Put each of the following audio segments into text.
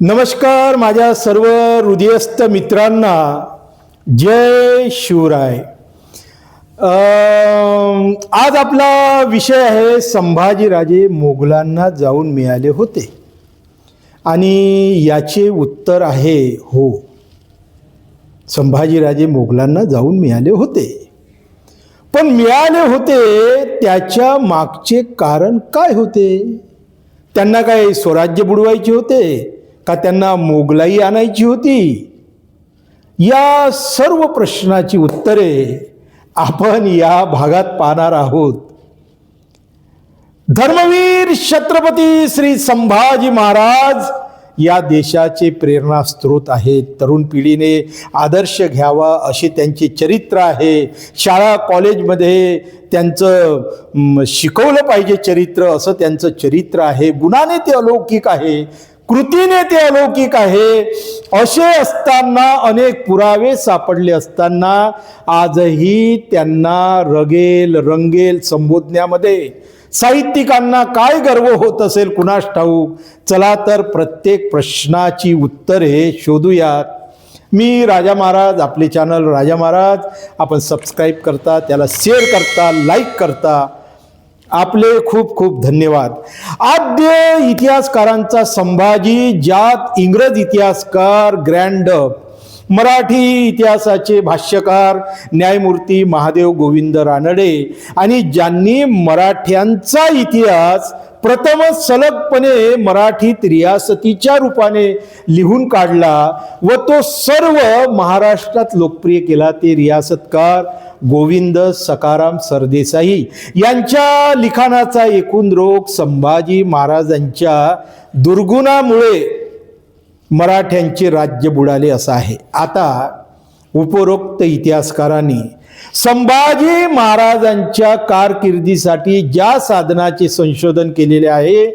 नमस्कार माझ्या सर्व हृदयस्थ मित्रांना. जय शिवराय. आज आपला विषय आहे संभाजीराजे मोगलांना जाऊन मिळाले होते. आणि याचे उत्तर आहे हो. संभाजीराजे मोगलांना जाऊन मिळाले होते. पण मिळाले होते त्याच्या मागचे कारण काय होते? त्यांना काय स्वराज्य बुडवायचे होते? का त्यांना मोगलाई आणायची होती? या सर्व प्रश्नाची उत्तरे आपण या भागात पाहणार आहोत. धर्मवीर छत्रपती श्री संभाजी महाराज या देशाचे प्रेरणा स्त्रोत आहेत. तरुण पिढीने आदर्श घ्यावा असे त्यांचे चरित्र आहे. शाळा कॉलेजमध्ये त्यांचं शिकवलं पाहिजे चरित्र असं त्यांचं चरित्र आहे. गुणाने ते अलौकिक आहे. कृतीने ते अलौकिक आहे. असे असताना अनेक पुरावे सापडले असताना आजही त्यांना रगेल रंगेल संबोधण्यामध्ये साहित्यिकांना काय गर्व होत असेल कुणास ठाऊक? चला तर प्रत्येक प्रश्नाची उत्तरे शोधूयात. मी राजा महाराज आपले चॅनल राजा महाराज. आपण सबस्क्राईब करता त्याला शेअर करता लाईक करता. आपले खूप खूप धन्यवाद. आद्य इतिहासकारांचा संभाजी ज्यात इंग्रज इतिहासकार ग्रँड मराठी इतिहासाचे भाष्यकार न्यायमूर्ती महादेव गोविंद रानडे आणि ज्यांनी मराठ्यांचा इतिहास प्रथम सलगपणे मराठीत रियासतीच्या रूपाने लिहून काढला व तो सर्व महाराष्ट्रात लोकप्रिय केला. ते रियासतकार गोविंद सकाराम सरदेसाई यांच्या लिखाणाचा एकूण रोग संभाजी महाराजांच्या दुर्गुणामुळे मराठ्यांचे राज्य बुडाले असं आहे. आता उपरोक्त इतिहासकारांनी संभाजी महाराजांच्या कारकिर्दीसाठी ज्या साधनाचे संशोधन केलेले आहे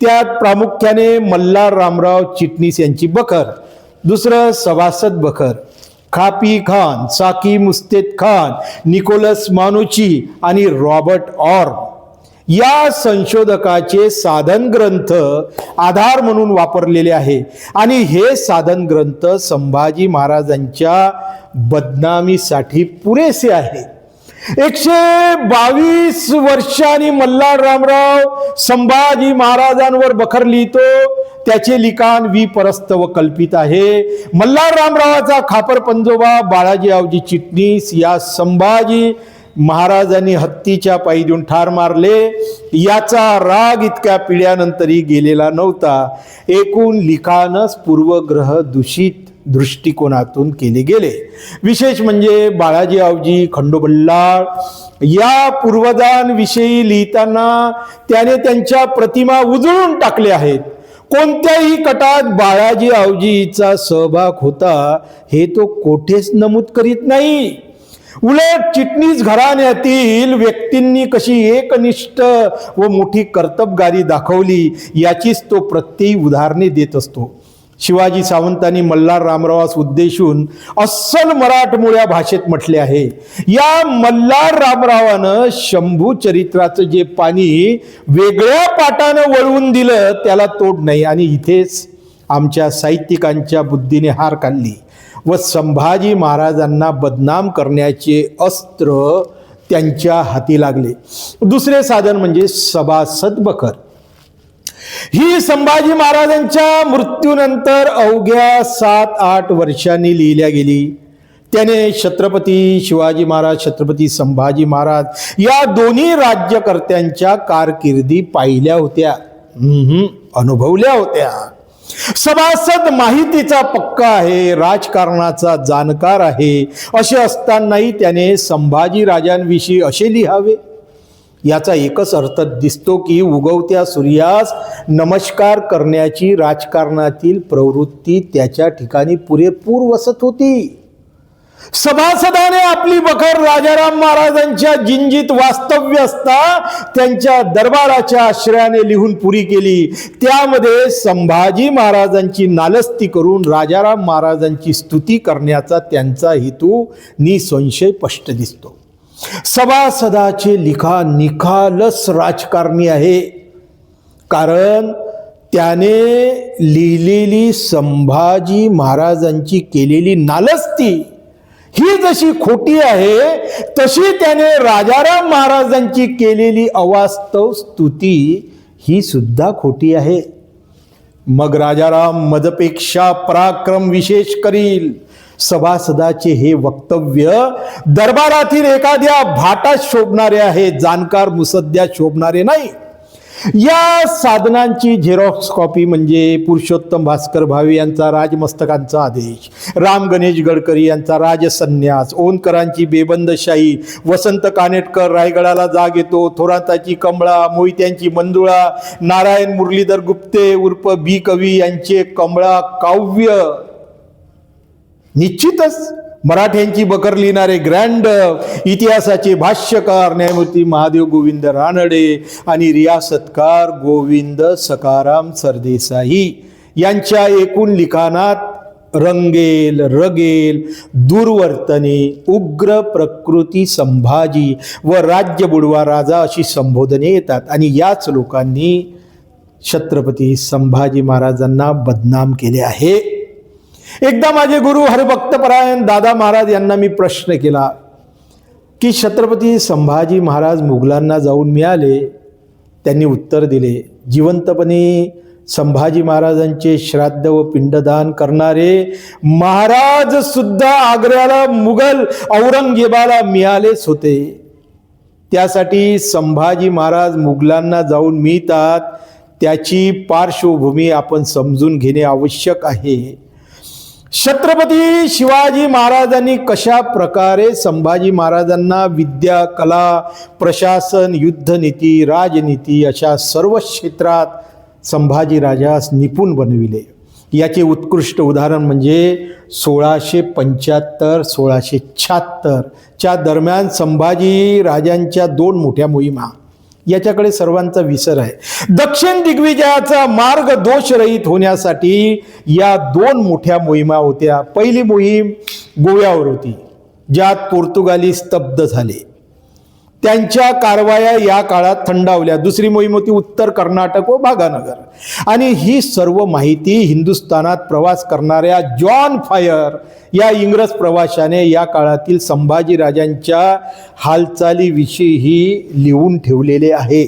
त्यात प्रामुख्याने मल्हार रामराव चिटणीस यांची बखर दुसरं सभासद बखर खापी खान साकी मुस्तेद खान निकोलस मानुची आणि रॉबर्ट ऑर या संशोधकाचे साधन ग्रंथ आधार म्हणून वापरलेले आहे. आणि हे साधन ग्रंथ संभाजी महाराजांच्या बदनामीसाठी पुरेसे आहे. एकशे बावीस वर्षांनी मल्हार रामराव संभाजी महाराजांवर बखर लिहितो. त्याचे लिखाण वी परस्त व कल्पित आहे. मल्हार रामरावाचा खापर पंजोबा बाळाजी आवजी चिटणीस या संभाजी महाराजांनी हत्तीच्या पायी देऊन ठार मारले. याचा राग इतक्या पिढ्यानंतरही गेलेला नव्हता. एकूण लिखाणच पूर्वग्रह दूषित दृष्टिकोनातून केले गेले. विशेष म्हणजे बाळाजी आवजी खंडोबल्लाळ या पूर्वजांविषयी लिहिताना त्याने त्यांच्या प्रतिमा उजळून टाकल्या आहेत. कोणत्याही कटात बाळाजी आवजीचा सहभाग होता हे तो कोठेच नमूद करीत नाही. उलट चिटणीस घराण्यातील व्यक्तींनी कशी एकनिष्ठ व मोठी कर्तबगारी दाखवली याचीच तो प्रत्ययी उदाहरणे देत असतो. शिवाजी सावंतांनी मल्हार रामरावास उद्देशून अस्सल मराठमोळ्या भाषेत म्हटले आहे. या मल्हार रामरावानं शंभू चरित्राचं जे पाणी वेगळ्या पाटानं वळवून दिलं त्याला तोड नाही आणि इथेच आमच्या साहित्यिकांच्या बुद्धीने हार काढली व संभाजी महाराजांना बदनाम करण्याचे अस्त्र त्यांच्या हाती लागले. दुसरे साधन म्हणजे सभासद बखर ही संभाजी महाराजांच्या मृत्यूनंतर अवघ्या सात आठ वर्षांनी लिहिल्या गेली. त्याने छत्रपती शिवाजी महाराज छत्रपती संभाजी महाराज या दोन्ही राज्यकर्त्यांच्या कारकिर्दी पाहिल्या होत्या. अनुभवल्या होत्या. सभासद माहितीचा पक्का आहे राजकारणाचा जाणकार आहे. असे असतानाही त्याने संभाजी राजांविषयी असे लिहावे. याचा एकच अर्थ दिसतो की उगवत्या सूर्यास नमस्कार करण्याची राजकारणातील प्रवृत्ती त्याच्या ठिकाणी पुरेपूर वसत होती. सभासदाने आपली बखर राजाराम महाराजांच्या जिंजीत वास्तव्य असता त्यांच्या दरबाराच्या आश्रयाने लिहून पुरी केली. त्यामध्ये संभाजी महाराजांची नालस्ती करून राजाराम महाराजांची स्तुती करण्याचा त्यांचा हेतू निसंशय स्पष्ट दिसतो. सभासदाचे लिखाण निखालस राजकारणी आहे. कारण त्याने लिहिलेली संभाजी महाराजांची केलेली नालस्ती ही जशी खोटी आहे तशी त्याने राजाराम महाराजांची केलेली अवास्तव स्तुती ही सुद्धा खोटी आहे. मग राजाराम मदपेक्षा पराक्रम विशेष करील. सभासदाचे हे वक्तव्य दरबारातील एखाद्या भाटात शोभणारे आहे जाणकार मुसद्द्यात शोभणारे नाही. या साधनांची झेरॉक्स कॉपी म्हणजे पुरुषोत्तम भास्कर भावे यांचा राजमस्तकांचा आदेश राम गणेश गडकरी यांचा राजसन्यास ओनकरांची बेबंदशाही वसंत कानेटकर रायगडाला जाग येतो थोराताची कमळा मोहित्यांची मंजुळा नारायण मुरलीधर गुप्ते उर्फ बी कवी यांचे कमळा काव्य. निश्चितच मराठ्यांची बकर लिहिणारे ग्रँड इतिहासाचे भाष्यकार न्यायमूर्ती महादेव गोविंद रानडे आणि रियासतकार गोविंद सकाराम सरदेसाई यांच्या एकूण लिखाणात रंगेल रगेल दुर्वर्तने उग्र प्रकृती संभाजी व राज्य बुडवा राजा अशी संबोधने येतात. आणि याच लोकांनी छत्रपती संभाजी महाराजांना बदनाम केले आहे. एकदा माझे गुरु हरिभक्तपरायण दादा महाराज यांना मी प्रश्न केला की छत्रपती संभाजी महाराज मुघलांना जाऊन मिळाले. त्यांनी उत्तर दिले जिवंतपणे संभाजी महाराजांचे श्राद्ध व पिंडदान करणारे महाराज सुद्धा आग्र्याला मुघल औरंगजेबाला मिळालेच होते. त्यासाठी संभाजी महाराज मुघलांना जाऊन मिळतात त्याची पार्श्वभूमी आपण समजून घेणे आवश्यक आहे. छत्रपती शिवाजी महाराजांनी कशा प्रकारे संभाजी महाराजांना विद्या कला प्रशासन युद्धनीती राजनीती अशा सर्व क्षेत्रात संभाजी राजास निपुण बनविले. याचे उत्कृष्ट उदाहरण म्हणजे सोळाशे पंच्याहत्तर सोळाशे शहात्तरच्या दरम्यान संभाजी राजांच्या दोन मोठ्या मोहिमा. याच्याकडे सर्वांचा विसर आहे. दक्षिण दिग्विजयाचा मार्ग दोषरहित होण्यासाठी या दोन मोठ्या मोहिमा होत्या. पहिली मोहीम गोव्यावर होती ज्यात पोर्तुगाली स्तब्ध झाले. त्यांच्या कारवाया या काळात थंडावल्या. दुसरी मोहीम होती उत्तर कर्नाटक व भागानगर. आणि ही सर्व माहिती हिंदुस्थानात प्रवास करणाऱ्या जॉन फायर या इंग्रज प्रवाशाने या काळातील संभाजीराजांच्या हालचालीविषयीही लिहून ठेवलेले आहे.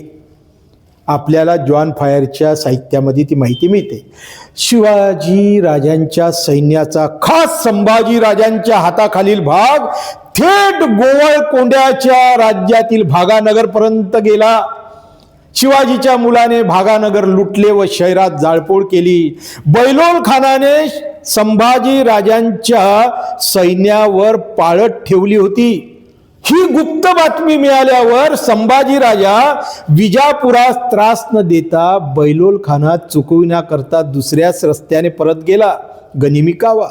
आपल्याला जॉन फायरच्या साहित्यामध्ये ती माहिती मिळते. शिवाजी राजांच्या सैन्याचा खास संभाजी राजांच्या हाताखालील भाग थेट गोवळकोंड्याच्या राज्यातील भागानगरपर्यंत गेला. शिवाजीच्या मुलाने भागानगर लुटले व शहरात जाळपोळ केली. बैलोल खानाने संभाजी राजांच्या सैन्यावर पाळत ठेवली होती. ही गुप्त बातमी मिळाल्यावर संभाजी राजा विजापुरास त्रास न देता बैलोल खाना चुकविण्याकरता दुसऱ्याच रस्त्याने परत गेला. गनिमिकावा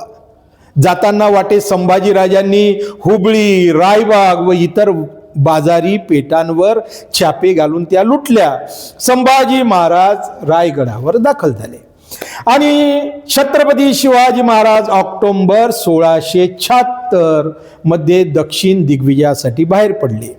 जाताना वाटे संभाजी राजांनी हुबळी रायबाग व इतर बाजारी पेटांवर छापे घालून त्या लुटल्या. संभाजी महाराज रायगडावर दाखल झाले. आणि छत्रपती शिवाजी महाराज ऑक्टोंबर सोळाशे शहात्तरमध्ये दक्षिण दिग्विजयासाठी बाहेर पडले.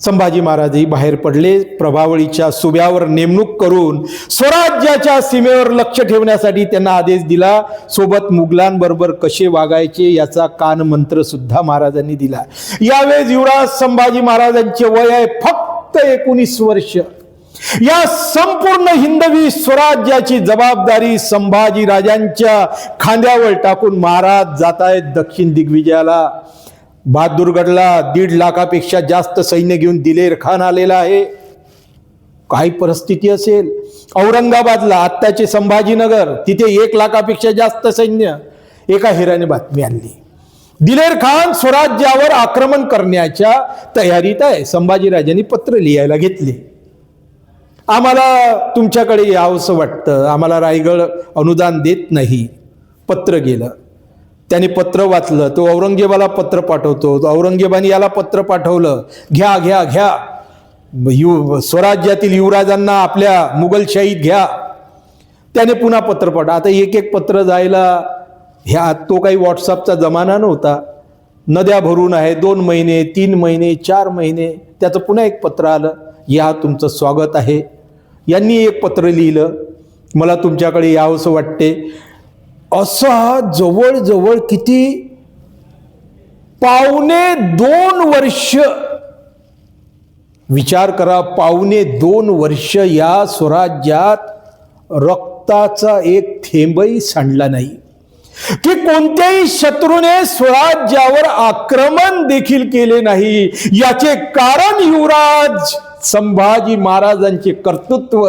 संभाजी महाराजही बाहेर पडले. प्रभावळीच्या सुब्यावर नेमणूक करून स्वराज्याच्या सीमेवर लक्ष ठेवण्यासाठी त्यांना आदेश दिला. सोबत मुघलांबरोबर कसे वागायचे याचा कानमंत्र सुद्धा महाराजांनी दिला. यावेळेस युवराज संभाजी महाराजांचे वय आहे फक्त एकोणीस वर्ष. या संपूर्ण हिंदवी स्वराज्याची जबाबदारी संभाजी राजांच्या खांद्यावर टाकून महाराज जात आहेत दक्षिण दिग्विजयाला. बहादूरगडला दीड लाखापेक्षा जास्त सैन्य घेऊन दिलेर खान आलेला आहे. काही परिस्थिती असेल. औरंगाबादला आत्ताचे संभाजीनगर तिथे एक लाखापेक्षा जास्त सैन्य. एका हिराने बातमी आणली. दिलेर खान स्वराज्यावर आक्रमण करण्याच्या तयारीत आहे. संभाजीराजांनी पत्र लिहायला घेतले. आम्हाला तुमच्याकडे यावंसं वाटतं. आम्हाला रायगड अनुदान देत नाही. पत्र गेलं. त्याने पत्र वाचलं तो औरंगजेबाला पत्र पाठवतो औरंगजेबाने याला पत्र पाठवलं घ्या घ्या घ्या. यु स्वराज्यातील युवराजांना आपल्या मुघलशाहीत घ्या. त्याने पुन्हा पत्र पाठव आता एक एक पत्र जायला ह्या तो काही व्हॉट्सअपचा जमाना नव्हता. नद्या भरून आहे दोन महिने तीन महिने चार महिने त्याचं पुन्हा एक पत्र आलं या तुमचं स्वागत आहे. यांनी एक पत्र लिहिलं मला तुमच्याकडे यावंसं वाटते. असा जवळजवळ किती? पावणे दोन वर्ष. विचार करा पावणे दोन वर्ष या स्वराज्यात रक्ताचा एक थेंबही सांडला नाही. की कोणत्याही शत्रूने स्वराज्यावर आक्रमण देखील केले नाही. याचे कारण युवराज संभाजी महाराजांचे कर्तृत्व.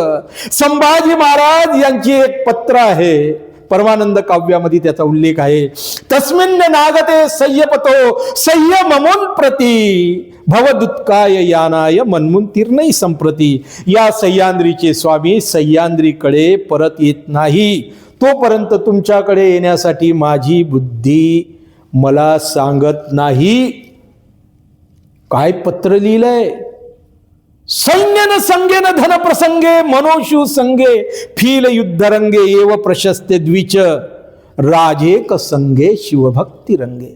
संभाजी महाराज यांचे एक पत्र आहे. परमानंद काव्यामध्ये त्याचा उल्लेख आहे. तस्मिन नागते संयपतो संयममुन प्रती भवदुत्काय यानाय मनमुन तीर्णई संप्रती. या सह्याद्रीचे स्वामी सह्याद्रीकडे परत येत नाही. तोपर्यंत तुमच्याकडे येण्यासाठी माझी बुद्धी मला सांगत नाही. काय पत्र लिहिलंय? सैन्यन संगेन धन प्रसंगे मनोशु संगे फील युद्धरंगे एव प्रशस्ते द्विच राजेक संगे शिवभक्ती रंगे.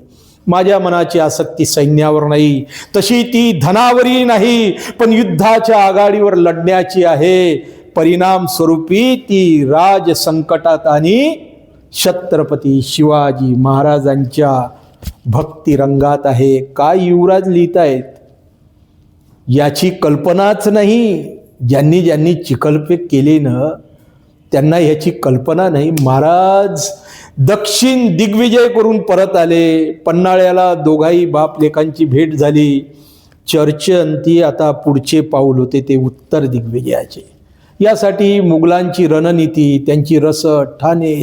माझ्या मनाची आसक्ती सैन्यावर नाही तशी ती धनावरही नाही पण युद्धाच्या आघाडीवर लढण्याची आहे. परिणाम स्वरूपी ती राज संकटात आणि छत्रपती शिवाजी महाराजांच्या भक्तिरंगात आहे. काय युवराज लिहित आहेत याची कल्पनाच नाही. ज्यांनी ज्यांनी चिकलपे केले ना त्यांना ह्याची कल्पना नाही. महाराज दक्षिण दिग्विजय करून परत आले. पन्हाळ्याला दोघाही बाप लेखांची भेट झाली. चर्चेअंती आता पुढचे पाऊल होते ते उत्तर दिग्विजयाचे. यासाठी मुघलांची रणनीती त्यांची रसद ठाणे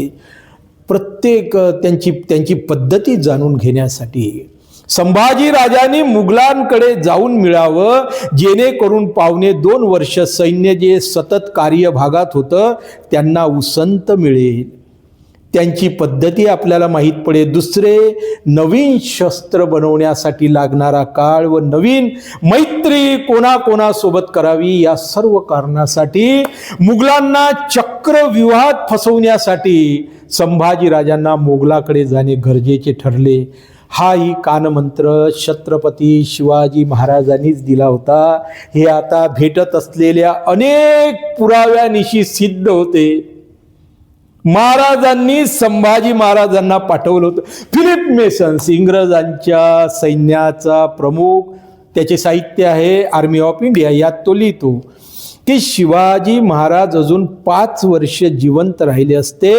प्रत्येक त्यांची त्यांची पद्धती जाणून घेण्यासाठी संभाजी राजांनी मुघलांकडे जाऊन मिळावं जेणेकरून पावणे दोन वर्ष सैन्य जे सतत कार्यभागात होतं त्यांना उसंत मिळेल. त्यांची पद्धती आपल्याला माहीत पडेल. दुसरे नवीन शस्त्र बनवण्यासाठी लागणारा काळ व नवीन मैत्री कोणाकोणासोबत करावी या सर्व कारणासाठी मुघलांना चक्रव्यूहात फसवण्यासाठी संभाजीराजांना मोगलाकडे जाणे गरजेचे ठरले. हाही कानमंत्र छत्रपती शिवाजी महाराजांनीच दिला होता. हे आता भेटत असलेल्या अनेक पुराव्यानिशी सिद्ध होते. महाराजांनी संभाजी महाराजांना पाठवलं होतं. फिलिप मेसन्स इंग्रजांच्या सैन्याचा प्रमुख त्याचे साहित्य आहे आर्मी ऑफ इंडिया यात तो लिहितो की शिवाजी महाराज अजून पाच वर्ष जिवंत राहिले असते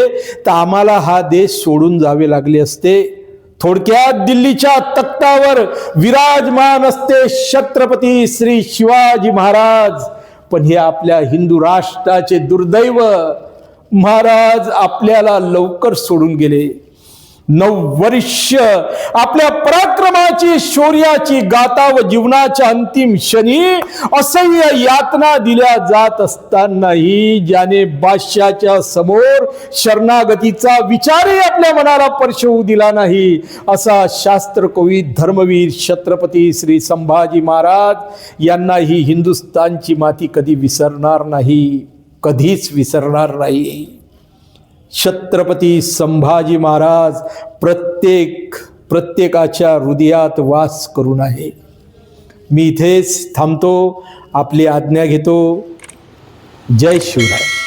तर आम्हाला हा देश सोडून जावे लागले असते. थोडक्यात दिल्लीच्या तख्तावर विराजमान असते छत्रपती श्री शिवाजी महाराज. पण हे आपल्या हिंदू राष्ट्राचे दुर्दैव. महाराज आपल्याला लवकर सोडून गेले. नऊ वर्ष. आपल्या पराक्रमाची शौर्याची गाथा व जीवनाच्या अंतिम क्षणी असह्य यातना दिल्या जात असतानाही ज्याने बादशाच्या समोर शरणागतीचा विचारही आपल्या मनाला परशवू दिला नाही असा शास्त्रकवी धर्मवीर छत्रपती श्री संभाजी महाराज यांना ही हिंदुस्थानची माती कधी विसरणार नाही कधीच विसरणार नाही. छत्रपती संभाजी महाराज प्रत्येक प्रत्येकाच्या हृदयात वास करून आहे. मी इथेच थांबतो आपली आज्ञा घेतो. जय शिवराय.